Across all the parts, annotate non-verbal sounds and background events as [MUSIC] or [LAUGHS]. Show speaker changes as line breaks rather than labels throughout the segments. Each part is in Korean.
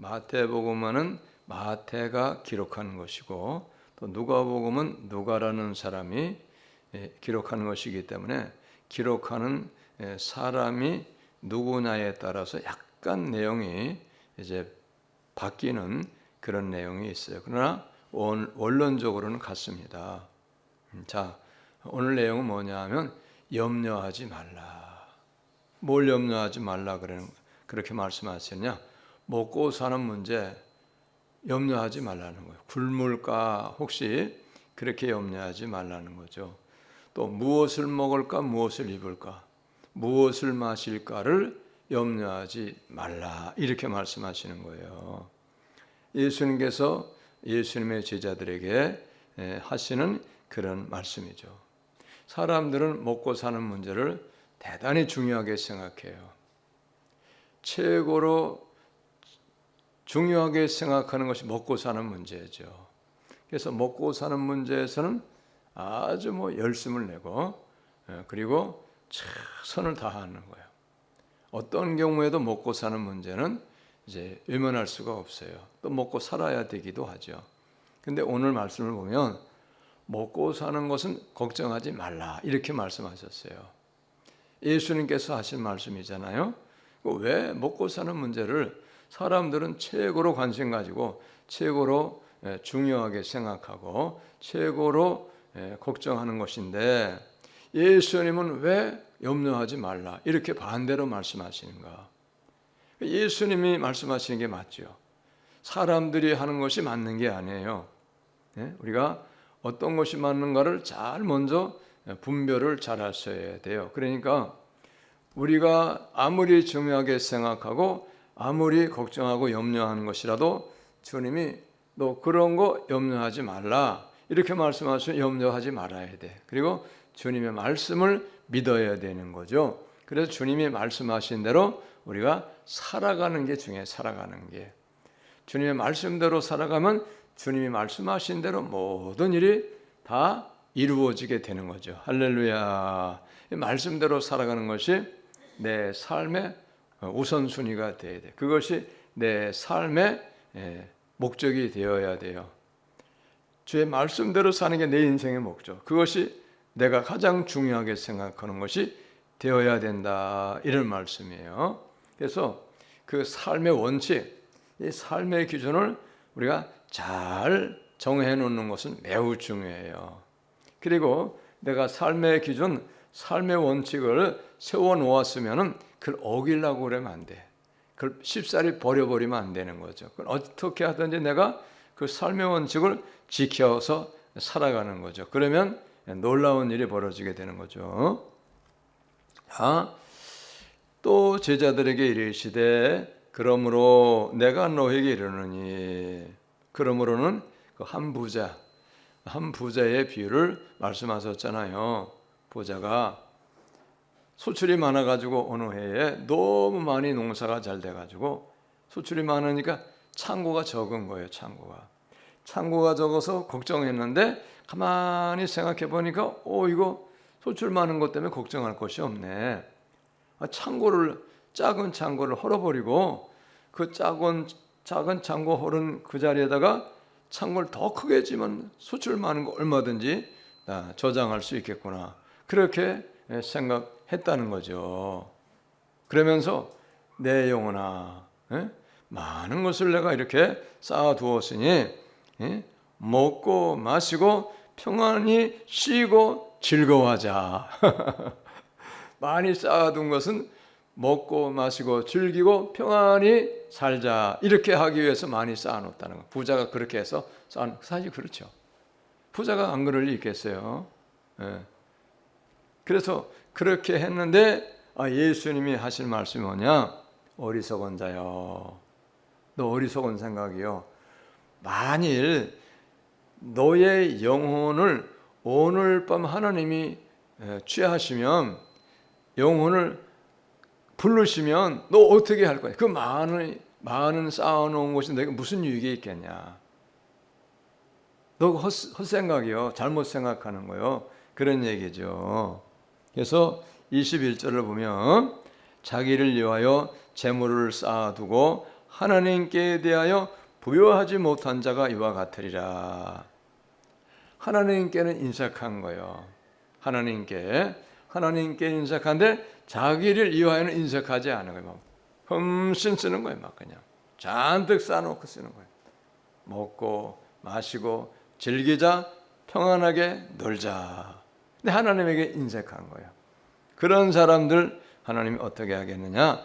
마태복음은 마태가 기록한 것이고 또 누가복음은 누가라는 사람이 예, 기록하는 것이기 때문에 기록하는 예, 사람이 누구냐에 따라서 약간 내용이 이제 바뀌는 그런 내용이 있어요. 그러나 원, 원론적으로는 같습니다. 음, 자, 오늘 내용은 뭐냐면 염려하지 말라. 뭘 염려하지 말라 그러는 그렇게 말씀하셨냐? 먹고 사는 문제 염려하지 말라는 거예요. 굶을까 혹시 그렇게 염려하지 말라는 거죠. 또 무엇을 먹을까 무엇을 입을까 무엇을 마실까를 염려하지 말라 이렇게 말씀하시는 거예요. 예수님께서 예수님의 제자들에게 하시는 그런 말씀이죠. 사람들은 먹고 사는 문제를 대단히 중요하게 생각해요. 최고로 중요하게 생각하는 것이 먹고 사는 문제죠. 그래서 먹고 사는 문제에서는 아주 뭐 열심을 내고 그리고 최선을 다하는 거예요. 어떤 경우에도 먹고 사는 문제는 이제 외면할 수가 없어요. 또 먹고 살아야 되기도 하죠. 근데 오늘 말씀을 보면 먹고 사는 것은 걱정하지 말라 이렇게 말씀하셨어요. 예수님께서 하신 말씀이잖아요. 왜 먹고 사는 문제를 사람들은 최고로 관심 가지고 최고로 중요하게 생각하고 최고로 걱정하는 것인데 예수님은 왜 염려하지 말라 이렇게 반대로 말씀하시는가? 예수님이 말씀하시는 게 맞죠. 사람들이 하는 것이 맞는 게 아니에요. 우리가 어떤 것이 맞는가를 잘 먼저 분별을 잘 하셔야 돼요. 그러니까 우리가 아무리 중요하게 생각하고 아무리 걱정하고 염려하는 것이라도 주님이 너 그런 거 염려하지 말라 이렇게 말씀하시면 염려하지 말아야 돼. 그리고 주님의 말씀을 믿어야 되는 거죠. 그래서 주님이 말씀하신 대로 우리가 살아가는 게 중요해. 살아가는 게 주님의 말씀대로 살아가면 주님이 말씀하신 대로 모든 일이 다 이루어지게 되는 거죠. 할렐루야. 말씀대로 살아가는 것이 내 삶의 우선순위가 되어야 돼. 그것이 내 삶의 목적이 되어야 돼요. 주의 말씀대로 사는 게 내 인생의 목적. 그것이 내가 가장 중요하게 생각하는 것이 되어야 된다. 이런 말씀이에요. 그래서 그 삶의 원칙, 이 삶의 기준을 우리가 잘 정해 놓는 것은 매우 중요해요. 그리고 내가 삶의 기준, 삶의 원칙을 세워 놓았으면은 그걸 어기려고 그러면 안 돼. 그걸 쉽사리 버려버리면 안 되는 거죠. 그걸 어떻게 하든지 내가 그 삶의 원칙을 지켜서 살아가는 거죠. 그러면 놀라운 일이 벌어지게 되는 거죠. 아, 또 제자들에게 이르시되 그러므로 내가 너에게 이르느니 그러므로는 그 한 부자 한 부자의 비유를 말씀하셨잖아요. 부자가 소출이 많아가지고 어느 해에 너무 많이 농사가 잘 돼가지고 소출이 많으니까 창고가 적은 거예요. 창고가 창고가 적어서 걱정했는데 가만히 생각해 보니까 어 이거 소출 많은 것 때문에 걱정할 것이 없네. 아, 창고를 작은 창고를 헐어버리고 그 작은 작은 창고 헐은 그 자리에다가 창고를 더 크게 지면 수출 많은 거 얼마든지 저장할 수 있겠구나. 그렇게 생각했다는 거죠. 그러면서 내 영혼아, 많은 것을 내가 이렇게 쌓아두었으니 먹고 마시고 평안히 쉬고 즐거워하자. [LAUGHS] 많이 쌓아둔 것은 먹고 마시고 즐기고 평안히 살자 이렇게 하기 위해서 많이 쌓아놓았다는 거. 부자가 그렇게 해서 쌓아 사실 그렇죠. 부자가 안 그럴 리 있겠어요. 예. 그래서 그렇게 했는데 아, 예수님이 하실 말씀이 뭐냐? 어리석은 자요. 너 어리석은 생각이요. 만일 너의 영혼을 오늘 밤 하나님이 취하시면 영혼을 부르시면 너 어떻게 할 거야? 그 많은 많은 쌓아놓은 것이 내가 무슨 유익이 있겠냐? 너 헛, 헛생각이요. 잘못 생각하는 거요. 그런 얘기죠. 그래서 21절을 보면 자기를 위하여 재물을 쌓아두고 하나님께 대하여 부여하지 못한 자가 이와 같으리라. 하나님께는 인색한 거요. 하나님께 하나님께 인색한데 자기를 이와는 인색하지 않은 거예요. 막 흠씬 쓰는 거예요. 막 그냥 잔뜩 쌓아놓고 쓰는 거예요. 먹고 마시고 즐기자 평안하게 놀자. 근데 하나님에게 인색한 거예요. 그런 사람들 하나님이 어떻게 하겠느냐?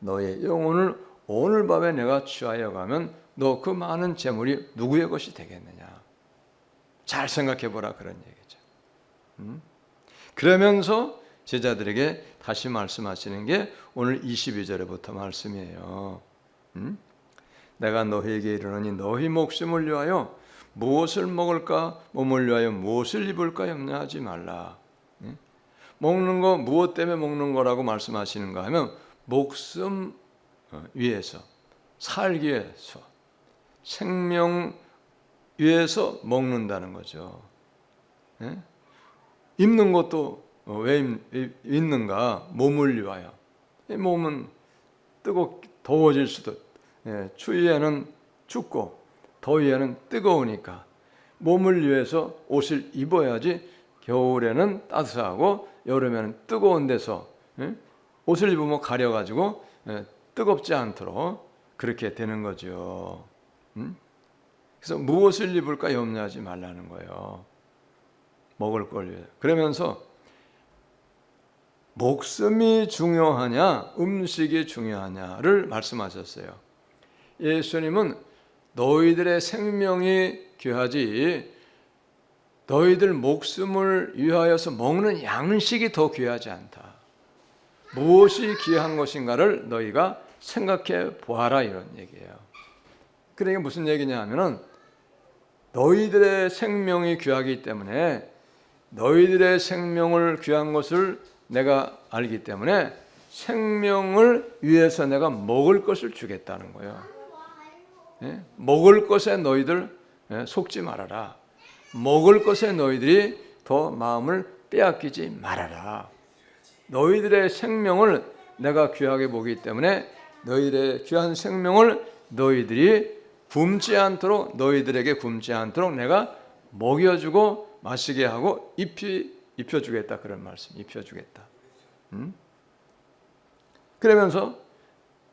너의 영혼을 오늘 밤에 내가 취하여 가면 너 그 많은 재물이 누구의 것이 되겠느냐? 잘 생각해 보라 그런 얘기죠. 음? 그러면서 제자들에게 다시 말씀하시는 게 오늘 22절부터 말씀이에요. 음? 내가 너희에게 이르노니 너희 목숨을 위하여 무엇을 먹을까 몸을 위하여 무엇을 입을까 염려하지 말라. 예? 먹는 거 무엇 때문에 먹는 거라고 말씀하시는가 하면 목숨 어, 위해서 살기 위해서 생명 위해서 먹는다는 거죠. 예? 입는 것도 어, 왜 입- 입는가? 몸을 위하여. 이 몸은 뜨겁 더워질 수도 예, 추위에는 춥고 더위에는 뜨거우니까 몸을 위해서 옷을 입어야지 겨울에는 따스하고 여름에는 뜨거운 데서 예? 옷을 입으면 가려가지고 예, 뜨겁지 않도록 그렇게 되는 거죠. 음? 그래서 무엇을 입을까 염려하지 말라는 거예요. 먹을 걸 위해. 그러면서 목숨이 중요하냐, 음식이 중요하냐를 말씀하셨어요. 예수님은 너희들의 생명이 귀하지 너희들 목숨을 위하여서 먹는 양식이 더 귀하지 않다. 무엇이 귀한 것인가를 너희가 생각해 보아라 이런 얘기예요. 그러니까 무슨 얘기냐 하면은 너희들의 생명이 귀하기 때문에 너희들의 생명을 귀한 것을 내가 알기 때문에 생명을 위해서 내가 먹을 것을 주겠다는 거예요. 예? 먹을 것에 너희들 예, 속지 말아라. 먹을 것에 너희들이 더 마음을 빼앗기지 말아라. 너희들의 생명을 내가 귀하게 보기 때문에 너희들의 귀한 생명을 너희들이 굶지 않도록 너희들에게 굶지 않도록 내가 먹여주고 마시게 하고 입히 입혀주겠다 그런 말씀 입혀주겠다. 음? 그러면서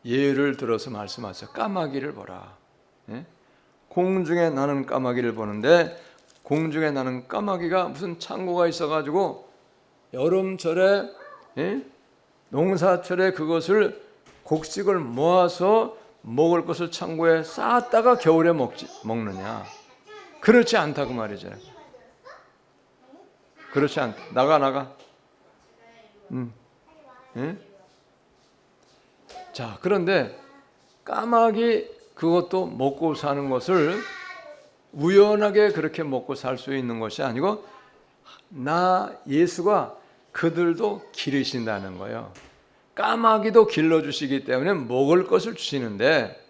예를 들어서 말씀하세요. 까마귀를 보라. 예? 공중에 나는 까마귀를 보는데 공중에 나는 까마귀가 무슨 창고가 있어가지고 여름철에 예? 농사철에 그것을 곡식을 모아서 먹을 것을 창고에 쌓았다가 겨울에 먹지 먹느냐? 그렇지 않다 그 말이잖아요. 그렇지 않다. 나가 나가. 음. 예? 자 그런데 까마귀 그것도 먹고 사는 것을 우연하게 그렇게 먹고 살 수 있는 것이 아니고 나 예수가 그들도 기르신다는 거예요. 까마귀도 길러 주시기 때문에 먹을 것을 주시는데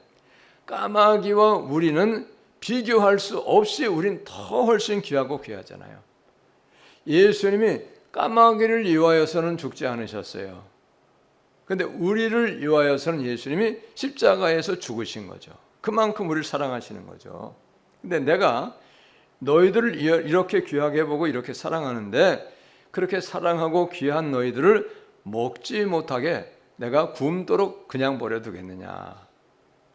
까마귀와 우리는 비교할 수 없이 우린 더 훨씬 귀하고 귀하잖아요. 예수님이 까마귀를 위하여서는 죽지 않으셨어요. 근데 우리를 위하여서는 예수님이 십자가에서 죽으신 거죠. 그만큼 우리를 사랑하시는 거죠. 근데 내가 너희들을 이렇게 귀하게 보고 이렇게 사랑하는데 그렇게 사랑하고 귀한 너희들을 먹지 못하게 내가 굶도록 그냥 버려두겠느냐.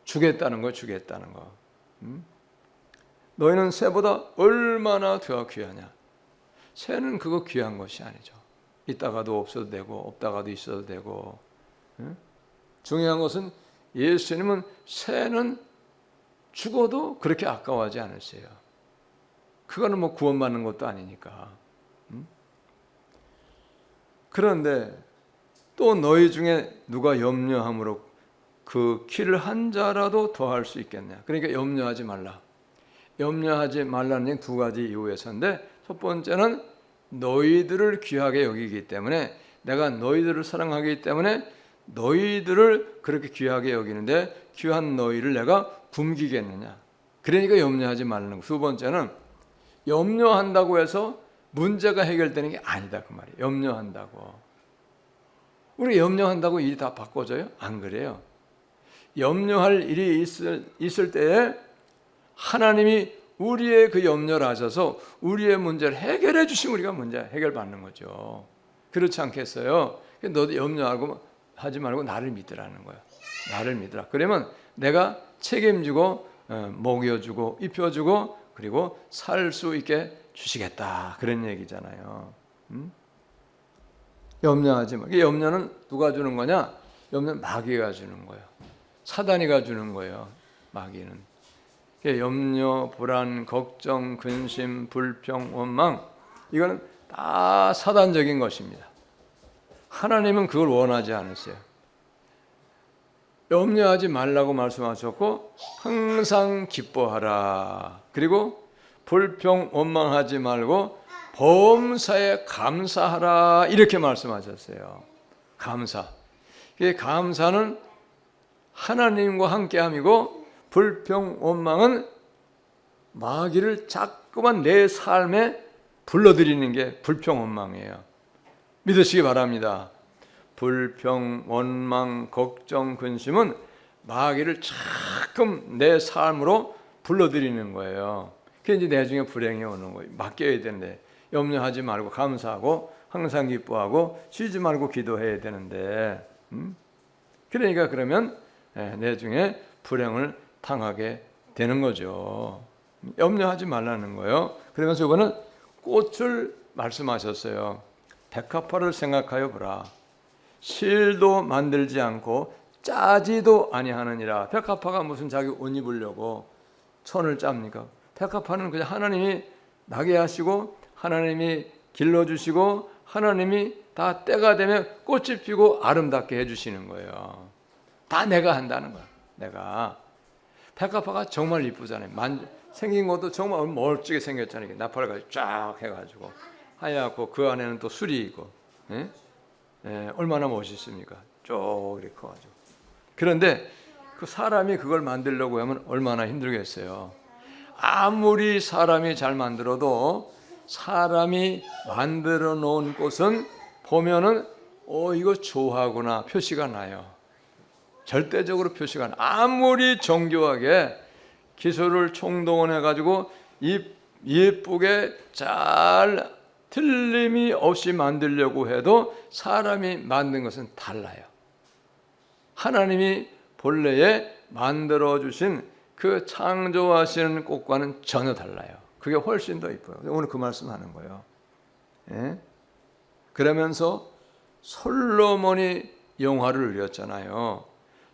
주겠다는 거, 주겠다는 거. 음? 너희는 새보다 얼마나 더 귀하냐. 새는 그거 귀한 것이 아니죠. 있다가도 없어도 되고, 없다가도 있어도 되고. 음? 중요한 것은 예수님은 새는 죽어도 그렇게 아까워하지 않으세요. 그거는 뭐 구원받는 것도 아니니까. 음? 그런데 또 너희 중에 누가 염려함으로 그 키를 한 자라도 더할 수 있겠냐. 그러니까 염려하지 말라. 염려하지 말라는 두 가지 이유에서인데 첫 번째는 너희들을 귀하게 여기기 때문에 내가 너희들을 사랑하기 때문에 너희들을 그렇게 귀하게 여기는데 귀한 너희를 내가 굶기겠느냐. 그러니까 염려하지 말라는 거. 두 번째는 염려한다고 해서 문제가 해결되는 게 아니다 그 말이에요. 염려한다고. 우리 염려한다고 일이 다 바꿔져요? 안 그래요. 염려할 일이 있을, 있을 때에 하나님이 우리의 그 염려를 하셔서 우리의 문제를 해결해 주시면 우리가 문제 해결받는 거죠. 그렇지 않겠어요? 너도 염려하고 하지 말고 나를 믿으라는 거야. 나를 믿으라. 그러면 내가 책임지고 어, 먹여주고 입혀주고 그리고 살 수 있게 주시겠다 그런 얘기잖아요. 음? 염려하지 마. 이 염려는 누가 주는 거냐? 염려 마귀가 주는 거예요. 사단이가 주는 거예요. 마귀는. 염려, 불안, 걱정, 근심, 불평, 원망 이거는 다 사단적인 것입니다. 하나님은 그걸 원하지 않으세요. 염려하지 말라고 말씀하셨고 항상 기뻐하라. 그리고 불평 원망하지 말고 범사에 감사하라 이렇게 말씀하셨어요. 감사. 이 감사는 하나님과 함께함이고 불평 원망은 마귀를 자꾸만 내 삶에 불러들이는 게 불평 원망이에요. 믿으시기 바랍니다. 불평, 원망, 걱정, 근심은 마귀를 자꾸 내 삶으로 불러들이는 거예요. 그게 이제 나중에 불행이 오는 거예요. 맡겨야 되는데 염려하지 말고 감사하고 항상 기뻐하고 쉬지 말고 기도해야 되는데 음? 그러니까 그러면 나중에 불행을 당하게 되는 거죠. 염려하지 말라는 거예요. 그러면서 이거는 꽃을 말씀하셨어요. 백합화를 생각하여 보라. 실도 만들지 않고 짜지도 아니하느니라. 백합화가 무슨 자기 옷 입으려고 천을 짭니까? 백합화는 그냥 하나님이 나게 하시고 하나님이 길러 주시고 하나님이 다 때가 되면 꽃이 피고 아름답게 해 주시는 거예요. 다 내가 한다는 거야. 내가 백합화가 정말 이쁘잖아요. 만, 생긴 것도 정말 멀찍이 생겼잖아요. 나팔을 쫙 해가지고 하얗고 그 안에는 또 술이 있고 예? 예, 얼마나 멋있습니까? 쭉 이렇게 커가지고 그런데 그 사람이 그걸 만들려고 하면 얼마나 힘들겠어요. 아무리 사람이 잘 만들어도 사람이 만들어 놓은 꽃은 보면은 어 이거 좋아하구나 표시가 나요. 절대적으로 표시가 나. 아무리 정교하게 기술을 총동원해 가지고 예쁘게 잘 틀림이 없이 만들려고 해도 사람이 만든 것은 달라요. 하나님이 본래에 만들어 주신 그 창조하시는 꽃과는 전혀 달라요. 그게 훨씬 더 이뻐요. 오늘 그 말씀하는 거예요. 예? 그러면서 솔로몬이 영화를 누렸잖아요.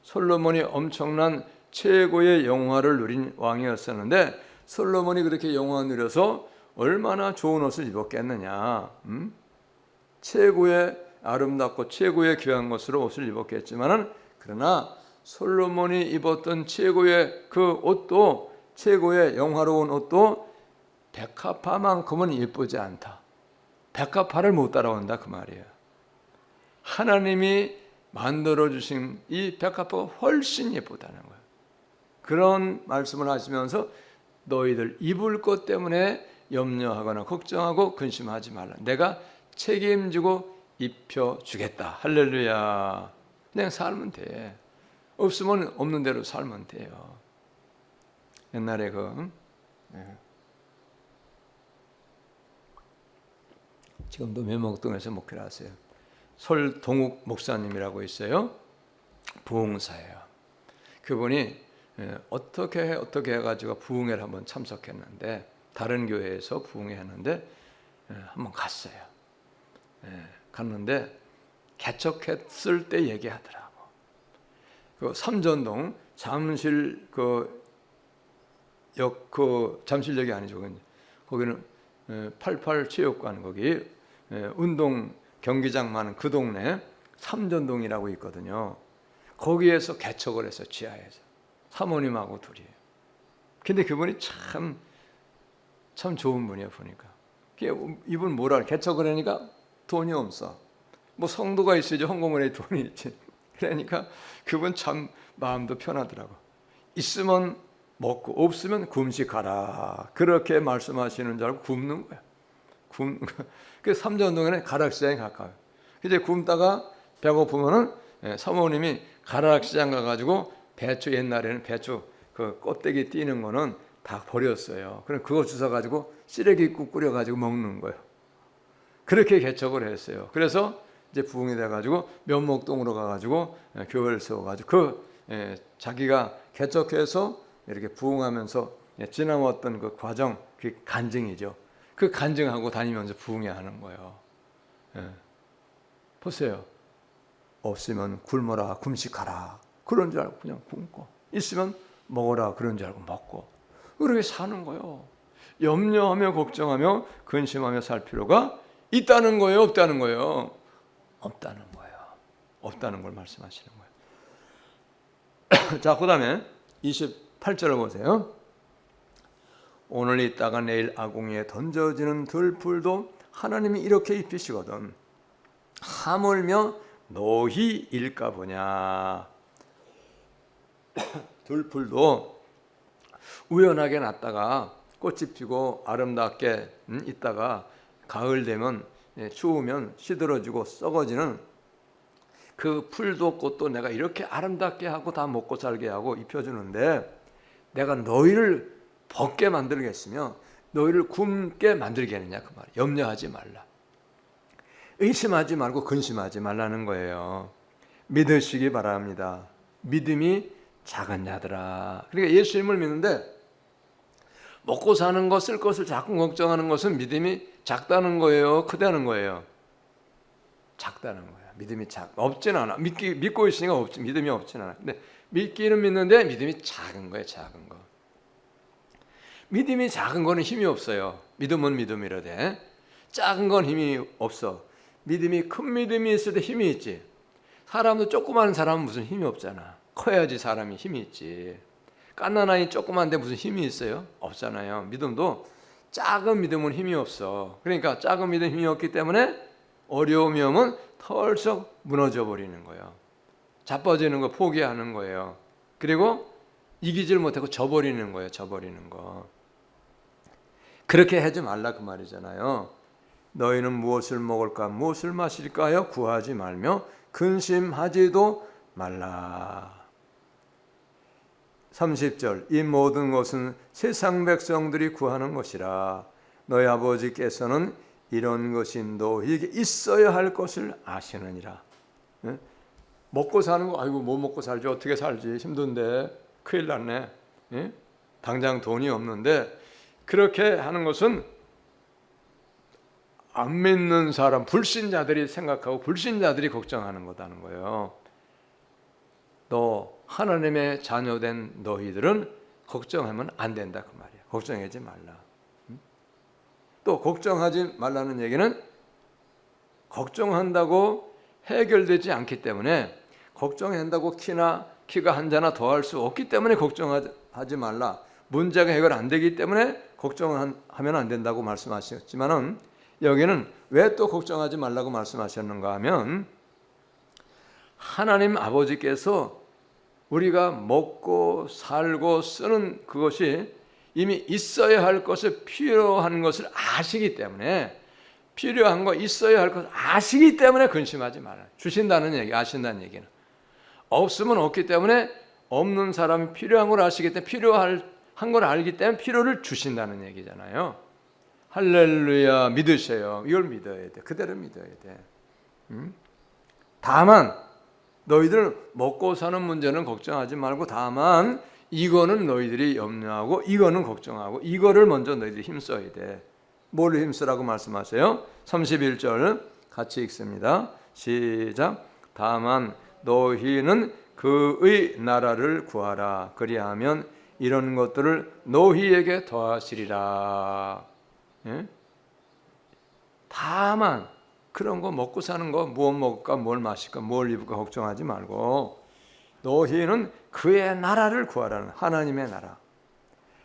솔로몬이 엄청난 최고의 영화를 누린 왕이었었는데 솔로몬이 그렇게 영화 누려서 얼마나 좋은 옷을 입었겠느냐. 음? 최고의 아름답고 최고의 귀한 것으로 옷을 입었겠지만은 그러나 솔로몬이 입었던 최고의 그 옷도 최고의 영화로운 옷도 백합화만큼은 예쁘지 않다. 백합화를 못 따라온다 그 말이에요. 하나님이 만들어 주신 이 백합화가 훨씬 예쁘다는 거예요. 그런 말씀을 하시면서 너희들 입을 것 때문에 염려하거나 걱정하고 근심하지 말라. 내가 책임지고 입혀 주겠다. 할렐루야. 그냥 살면 돼. 없으면 없는 대로 살면 돼요. 옛날에 그 네. 지금도 매목동에서 목회를 하세요. 설동욱 목사님이라고 있어요. 부흥사예요. 그분이 예, 어떻게 어떻게 해가지고 부흥회를 한번 참석했는데 다른 교회에서 부흥회했는데 예, 한번 갔어요. 예, 갔는데 개척했을 때 얘기하더라고. 그 삼전동 잠실 그 역, 그 잠실역이 아니죠. 거기는 88 체육관 거기 운동 경기장 많은 그 동네 삼전동이라고 있거든요. 거기에서 개척을 해서 지하에서 사모님하고 둘이에요. 근데 그분이 참, 참 좋은 분이에요, 보니까. 이분 뭐라, 개척을 하니까 돈이 없어. 뭐 성도가 있어야지 헌금원에 돈이 있지. 그러니까 그분 참 마음도 편하더라고. 있으면 먹고 없으면 금식하라. 그렇게 말씀하시는 줄 알고 굶는 거야. 굶, [LAUGHS] 그 삼전동에는 가락시장에 가까워요. 이제 굶다가 배고프면은 예, 사모님이 가락시장 가가지고 배추 옛날에는 배추 그 껍데기 띄는 거는 다 버렸어요. 그럼 그거 주워 가지고 쓰레기국 끓여 가지고 먹는 거예요. 그렇게 개척을 했어요. 그래서 이제 부흥이 돼 가지고 면목동으로 가 가지고 교회를 세워 가지고 그 예, 자기가 개척해서 이렇게 부흥하면서 예, 지나왔던 그 과정 그 간증이죠. 그 간증하고 다니면서 부흥해 하는 거예요. 예. 보세요. 없으면 굶어라 금식하라 그런 줄 알고 그냥 굶고 있으면 먹어라 그런 줄 알고 먹고 그렇게 사는 거예요. 염려하며 걱정하며 근심하며 살 필요가 있다는 거예요, 없다는 거예요. 없다는 거예요. 없다는 걸 말씀하시는 거예요. [COUGHS] 자, 그다음에 28절을 보세요. 오늘 있다가 내일 아궁이에 던져지는 들풀도 하나님이 이렇게 입히시거든. 하물며 노히 일까 보냐. [COUGHS] 들풀도 우연하게 났다가 꽃이 피고 아름답게 음, 있다가 가을 되면 예, 추우면 시들어지고 썩어지는 그 풀도 꽃도 내가 이렇게 아름답게 하고 다 먹고 살게 하고 입혀주는데 내가 너희를 벗게 만들겠으며 너희를 굶게 만들겠느냐 그 말이야 염려하지 말라. 의심하지 말고 근심하지 말라는 거예요. 믿으시기 바랍니다. 믿음이 작은 자들아 그러니까 예수님을 믿는데 먹고 사는 것, 쓸 것을 자꾸 걱정하는 것은 믿음이 작다는 거예요, 크다는 거예요. 작다는 거야. 믿음이 작, 없진 않아. 믿기, 믿고 있으니까 없지, 믿음이 없진 않아. 근데 믿기는 믿는데 믿음이 작은 거예요, 작은 거. 믿음이 작은 거는 힘이 없어요. 믿음은 믿음이라대. 작은 건 힘이 없어. 믿음이 큰 믿음이 있을 때 힘이 있지. 사람도 조그마한 사람은 무슨 힘이 없잖아. 커야지 사람이 힘이 있지. 깐난아이 조그만데 무슨 힘이 있어요? 없잖아요. 믿음도 작은 믿음은 힘이 없어. 그러니까 작은 믿음 힘이 없기 때문에 어려움이 오면 털썩 무너져 버리는 거예요. 자빠지는 거 포기하는 거예요. 그리고 이기질 못하고 져버리는 거예요. 져버리는 거. 그렇게 하지 말라 그 말이잖아요. 너희는 무엇을 먹을까 무엇을 마실까요? 구하지 말며 근심하지도 말라. 30절 이 모든 것은 세상 백성들이 구하는 것이라 너희 아버지께서는 이런 것이 너희에게 있어야 할 것을 아시느니라. 예? 먹고 사는 거 아이고 뭐 먹고 살지 어떻게 살지 힘든데 큰일 났네. 예? 당장 돈이 없는데 그렇게 하는 것은 안 믿는 사람 불신자들이 생각하고 불신자들이 걱정하는 거다는 거예요. 너 하나님의 자녀된 너희들은 걱정하면 안 된다 그 말이야. 걱정하지 말라. 또 걱정하지 말라는 얘기는 걱정한다고 해결되지 않기 때문에 걱정한다고 키나 키가 한 자나 더할 수 없기 때문에 걱정하지 말라. 문제가 해결 안 되기 때문에 걱정하면 안 된다고 말씀하셨지만은 여기는 왜 또 걱정하지 말라고 말씀하셨는가 하면 하나님 아버지께서 우리가 먹고 살고 쓰는 그것이 이미 있어야 할 것을 필요한 것을 아시기 때문에 필요한 거 있어야 할 것을 아시기 때문에 근심하지 말아요. 주신다는 얘기, 아신다는 얘기는 없으면 없기 때문에 없는 사람이 필요한 걸 아시기 때문에 필요한 걸 알기 때문에 필요를 주신다는 얘기잖아요. 할렐루야 믿으세요. 이걸 믿어야 돼. 그대로 믿어야 돼. 음? 다만 너희들 먹고 사는 문제는 걱정하지 말고 다만 이거는 너희들이 염려하고 이거는 걱정하고 이거를 먼저 너희들이 힘써야 돼. 뭘 힘쓰라고 말씀하세요? 31절 같이 읽습니다. 시작. 다만 너희는 그의 나라를 구하라. 그리하면 이런 것들을 너희에게 더하시리라. 예? 다만 그런 거 먹고 사는 거 무엇 먹을까 뭘 마실까 뭘 입을까 걱정하지 말고 너희는 그의 나라를 구하라는 하나님의 나라.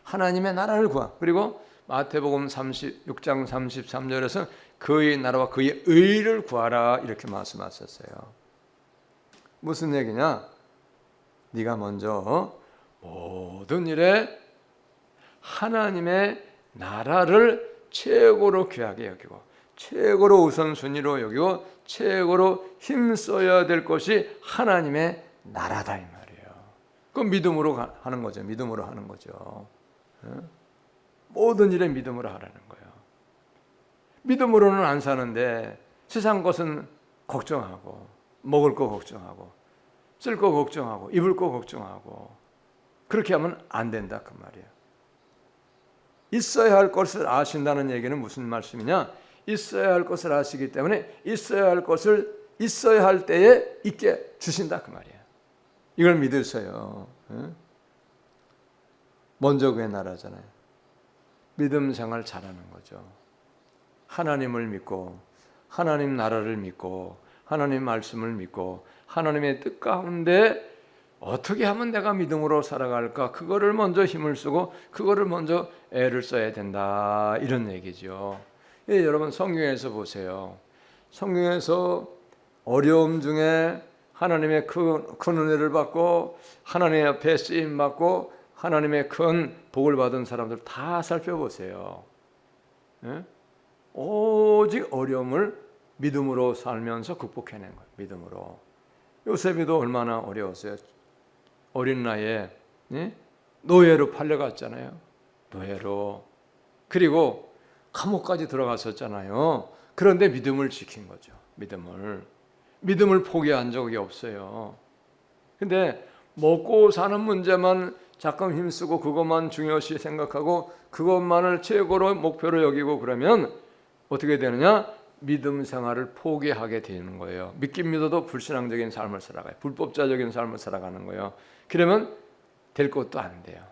하나님의 나라를 구하. 그리고 마태복음 36장 33절에서 그의 나라와 그의 의를 구하라 이렇게 말씀하셨어요. 무슨 얘기냐? 네가 먼저 모든 일에 하나님의 나라를 최고로 귀하게 여기고 최고로 우선순위로 여기고 최고로 힘써야 될 것이 하나님의 나라다 이 말이에요. 그 믿음으로 가- 하는 거죠. 믿음으로 하는 거죠. 예? 모든 일에 믿음으로 하라는 거예요. 믿음으로는 안 사는데 세상 것은 걱정하고 먹을 거 걱정하고 쓸 거 걱정하고 입을 거 걱정하고 그렇게 하면 안 된다 그 말이에요. 있어야 할 것을 아신다는 얘기는 무슨 말씀이냐? 있어야 할 것을 아시기 때문에 있어야 할 것을 있어야 할 때에 있게 주신다 그 말이에요. 이걸 믿으세요. 응? 먼저 그의 나라잖아요. 믿음 생활 잘하는 거죠. 하나님을 믿고 하나님 나라를 믿고 하나님 말씀을 믿고 하나님의 뜻 가운데 어떻게 하면 내가 믿음으로 살아갈까? 그거를 먼저 힘을 쓰고 그거를 먼저 애를 써야 된다. 이런 얘기죠. 예, 여러분 성경에서 보세요. 성경에서 어려움 중에 하나님의 큰, 큰 은혜를 받고 하나님 앞에 쓰임 받고 하나님의 큰 복을 받은 사람들 다 살펴보세요. 예? 오직 어려움을 믿음으로 살면서 극복해낸 거예요. 믿음으로. 요셉이도 얼마나 어려웠어요. 어린 나이에 예? 노예로 팔려갔잖아요. 노예로. 그리고 감옥까지 들어갔었잖아요. 그런데 믿음을 지킨 거죠. 믿음을. 믿음을 포기한 적이 없어요. 근데 먹고 사는 문제만 자꾸 힘쓰고 그것만 중요시 생각하고 그것만을 최고로 목표로 여기고 그러면 어떻게 되느냐? 믿음 생활을 포기하게 되는 거예요. 믿긴 믿어도 불신앙적인 삶을 살아가요. 불법자적인 삶을 살아가는 거예요. 그러면 될 것도 안 돼요.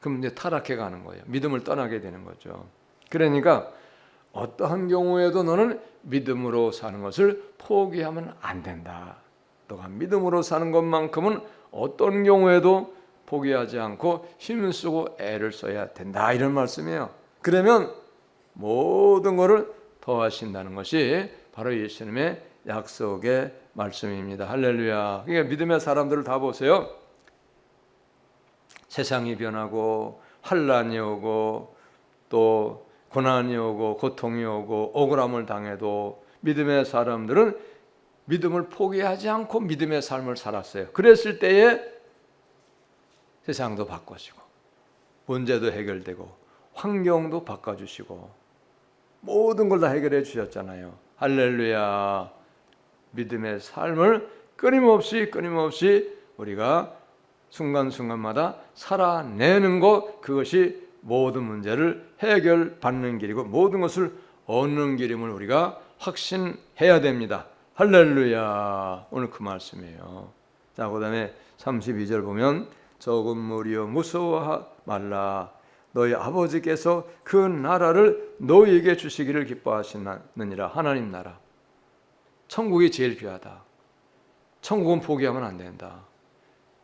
그럼 이제 타락해 가는 거예요. 믿음을 떠나게 되는 거죠. 그러니까 어떠한 경우에도 너는 믿음으로 사는 것을 포기하면 안 된다. 너가 믿음으로 사는 것만큼은 어떤 경우에도 포기하지 않고 힘쓰고 애를 써야 된다. 이런 말씀이에요. 그러면 모든 것을 더하신다는 것이 바로 예수님의 약속의 말씀입니다. 할렐루야. 그러니까 믿음의 사람들을 다 보세요. 세상이 변하고 환란이 오고 또 고난이 오고 고통이 오고 억울함을 당해도 믿음의 사람들은 믿음을 포기하지 않고 믿음의 삶을 살았어요. 그랬을 때에 세상도 바꿔지고 문제도 해결되고 환경도 바꿔주시고 모든 걸 다 해결해 주셨잖아요. 할렐루야. 믿음의 삶을 끊임없이 끊임없이 우리가 순간순간마다 살아내는 것 그것이 모든 문제를 해결받는 길이고 모든 것을 얻는 길임을 우리가 확신해야 됩니다. 할렐루야. 오늘 그 말씀이에요. 자, 그다음에 32절 보면 적은 무리여 무서워 말라. 너희 아버지께서 그 나라를 너희에게 주시기를 기뻐하시느니라. 하나님 나라. 천국이 제일 귀하다. 천국은 포기하면 안 된다.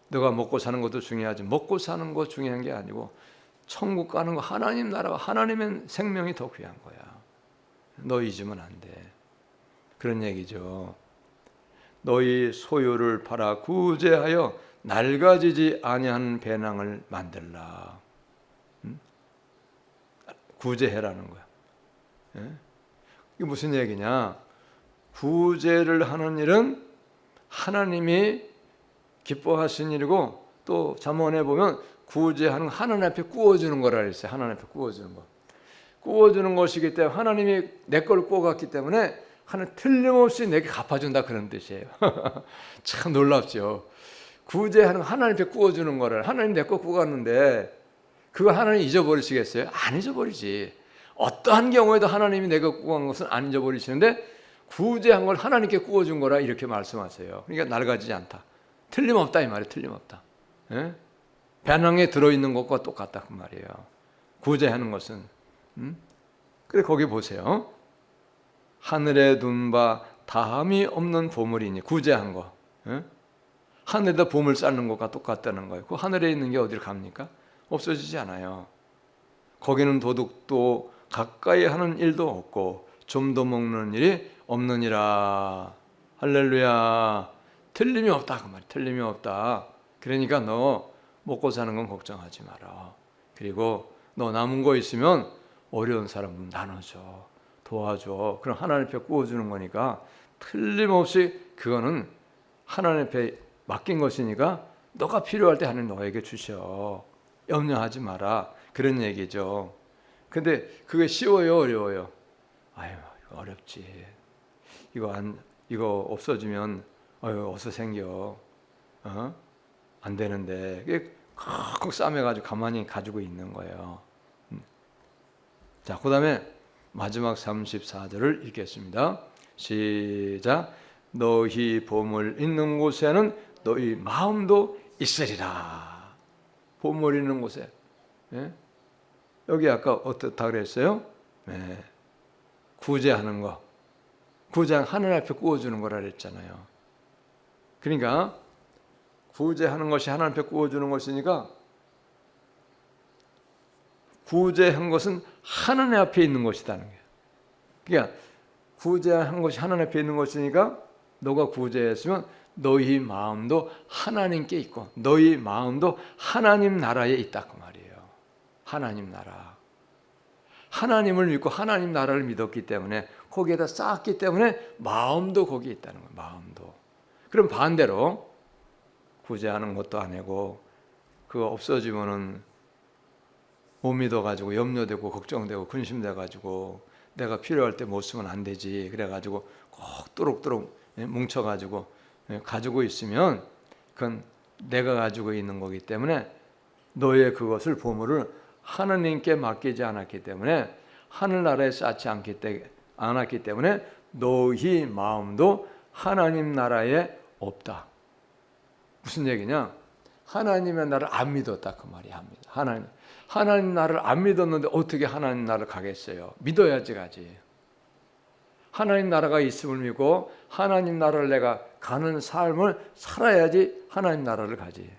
너가 먹고 사는 것도 중요하지 먹고 사는 것 중요한 게 아니고 천국 가는 거 하나님 나라가 하나님의 생명이 더 귀한 거야. 너 잊으면 안 돼. 그런 얘기죠. 너희 소유를 팔아 구제하여 낡아지지 아니한 배낭을 만들라. 응? 구제해라는 거야. 예? 이게 무슨 얘기냐? 구제를 하는 일은 하나님이 기뻐하신 일이고 또 잠언에 보면 구제하는 하나님 앞에 구워주는 거라 그랬어요. 하나님 앞에 구워주는 거. 구워주는 것이기 때문에 하나님이 내 걸 구워갔기 때문에 하나님 틀림없이 내게 갚아준다 그런 뜻이에요. [LAUGHS] 참 놀랍죠. 구제하는 하나님 앞에 구워주는 거를 하나님 내 거 구워갔는데 그거 하나님 잊어버리시겠어요? 안 잊어버리지. 어떠한 경우에도 하나님이 내가 구워간 것은 안 잊어버리시는데 구제한 걸 하나님께 구워준 거라 이렇게 말씀하세요. 그러니까 낡아지지 않다. 틀림없다 이 말이 틀림없다. 예? 배낭에 들어있는 것과 똑같다 그 말이에요. 구제하는 것은. 음? 그래 거기 보세요. 하늘에 둔 바 다함이 없는 보물이니 구제한 거. 예? 하늘에다 보물 쌓는 것과 똑같다는 거예요. 그 하늘에 있는 게 어디로 갑니까? 없어지지 않아요. 거기는 도둑도 가까이 하는 일도 없고 좀도 먹는 일이 없느니라. 할렐루야. 틀림이 없다 그 말. 틀림이 없다. 그러니까 너 먹고 사는 건 걱정하지 마라. 그리고 너 남은 거 있으면 어려운 사람 나눠줘. 도와줘. 그럼 하나님 앞에 구워주는 거니까 틀림없이 그거는 하나님 앞에 맡긴 것이니까 너가 필요할 때 하나님 너에게 주셔. 염려하지 마라. 그런 얘기죠. 근데 그게 쉬워요, 어려워요? 아유, 어렵지. 이거 안 이거 없어지면 아유, 어서 생겨. 어? 안 되는데. 콕콕 싸매가지고 가만히 가지고 있는 거예요. 음. 자, 그 다음에 마지막 34절을 읽겠습니다. 시작. 너희 보물 있는 곳에는 너희 마음도 있으리라. 보물 있는 곳에. 예? 여기 아까 어떻다 그랬어요? 네. 구제하는 거. 구제한 하늘 앞에 구워주는 거라 그랬잖아요. 그러니까 구제하는 것이 하나님 앞에 구워주는 것이니까 구제한 것은 하나님 앞에 있는 것이다는 거예요. 그러니까 구제한 것이 하나님 앞에 있는 것이니까 너가 구제했으면 너희 마음도 하나님께 있고 너희 마음도 하나님 나라에 있다 그 말이에요. 하나님 나라. 하나님을 믿고 하나님 나라를 믿었기 때문에 거기에다 쌓았기 때문에 마음도 거기에 있다는 거예요. 마음도. 그럼 반대로 구제하는 것도 아니고 그거 없어지면은 못 믿어가지고 염려되고 걱정되고 근심돼가지고 내가 필요할 때 못 쓰면 안 되지 그래가지고 꼭 또록또록 예, 뭉쳐가지고 예, 가지고 있으면 그건 내가 가지고 있는 거기 때문에 너의 그것을 보물을 하나님께 맡기지 않았기 때문에 하늘나라에 쌓지 않기 때, 않았기 때문에 너희 마음도 하나님 나라에 없다. 무슨 얘기냐? 하나님의 나를 안 믿었다 그 말이야. 합니다. 하나님 하나님 나를 안 믿었는데 어떻게 하나님 나를 가겠어요? 믿어야지 가지. 하나님 나라가 있음을 믿고 하나님 나라를 내가 가는 삶을 살아야지 하나님 나라를 가지.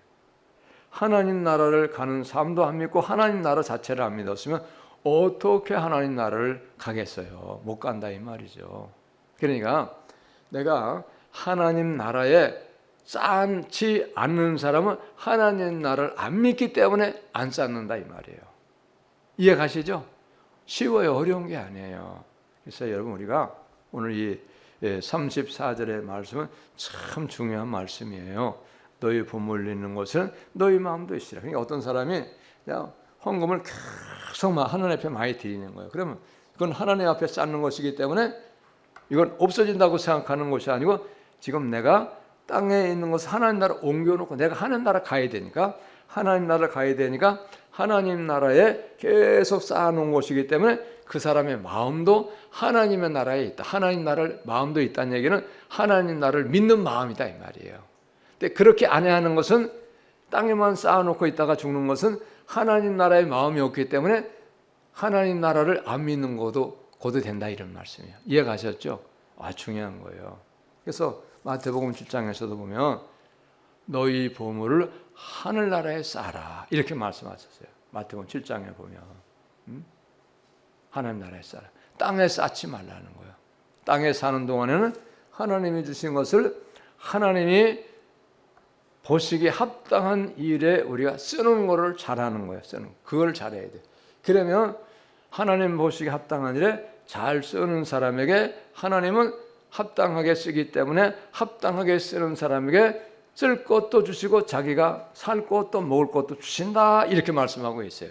하나님 나라를 가는 삶도 안 믿고 하나님 나라 자체를 안 믿었으면 어떻게 하나님 나라를 가겠어요? 못 간다 이 말이죠. 그러니까 내가 하나님 나라에 쌓지 않는 사람은 하나님 나라를 안 믿기 때문에 안 쌓는다 이 말이에요. 이해 가시죠? 쉬워요. 어려운 게 아니에요. 그래서 여러분 우리가 오늘 이 34절의 말씀은 참 중요한 말씀이에요. 너희 보물 있는 것은 너희 마음도 있으라. 그러니까 어떤 사람이 그냥 헌금을 계속 하나님 앞에 많이 드리는 거예요. 그러면 그건 하나님 앞에 쌓는 것이기 때문에 이건 없어진다고 생각하는 것이 아니고 지금 내가 땅에 있는 것을 하나님 나라 옮겨놓고 내가 하나님 나라 가야 되니까 하나님 나라 가야 되니까 하나님 나라에 계속 쌓아놓은 것이기 때문에 그 사람의 마음도 하나님의 나라에 있다. 하나님 나라를 마음도 있다는 얘기는 하나님 나라를 믿는 마음이다 이 말이에요. 근데 그렇게 안 하는 것은 땅에만 쌓아놓고 있다가 죽는 것은 하나님 나라의 마음이 없기 때문에 하나님 나라를 안 믿는 것도 고도 된다 이런 말씀이에요. 이해 가셨죠? 아 중요한 거예요. 그래서 마태복음 7장에서도 보면 너희 보물을 하늘나라에 쌓아라 이렇게 말씀하셨어요. 마태복음 7장에 보면 음? 하나님 나라에 쌓아라. 땅에 쌓지 말라는 거예요. 땅에 사는 동안에는 하나님이 주신 것을 하나님이 보시기에 합당한 일에 우리가 쓰는 거를 잘하는 거예요. 쓰는 그걸 잘해야 돼. 그러면 하나님 보시기에 합당한 일에 잘 쓰는 사람에게 하나님은 합당하게 쓰기 때문에 합당하게 쓰는 사람에게 쓸 것도 주시고 자기가 살 것도 먹을 것도 주신다 이렇게 말씀하고 있어요.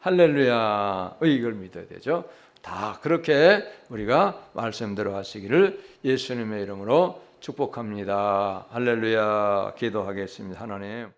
할렐루야. 이걸 믿어야 되죠. 다 그렇게 우리가 말씀대로 하시기를 예수님의 이름으로 축복합니다. 할렐루야. 기도하겠습니다. 하나님.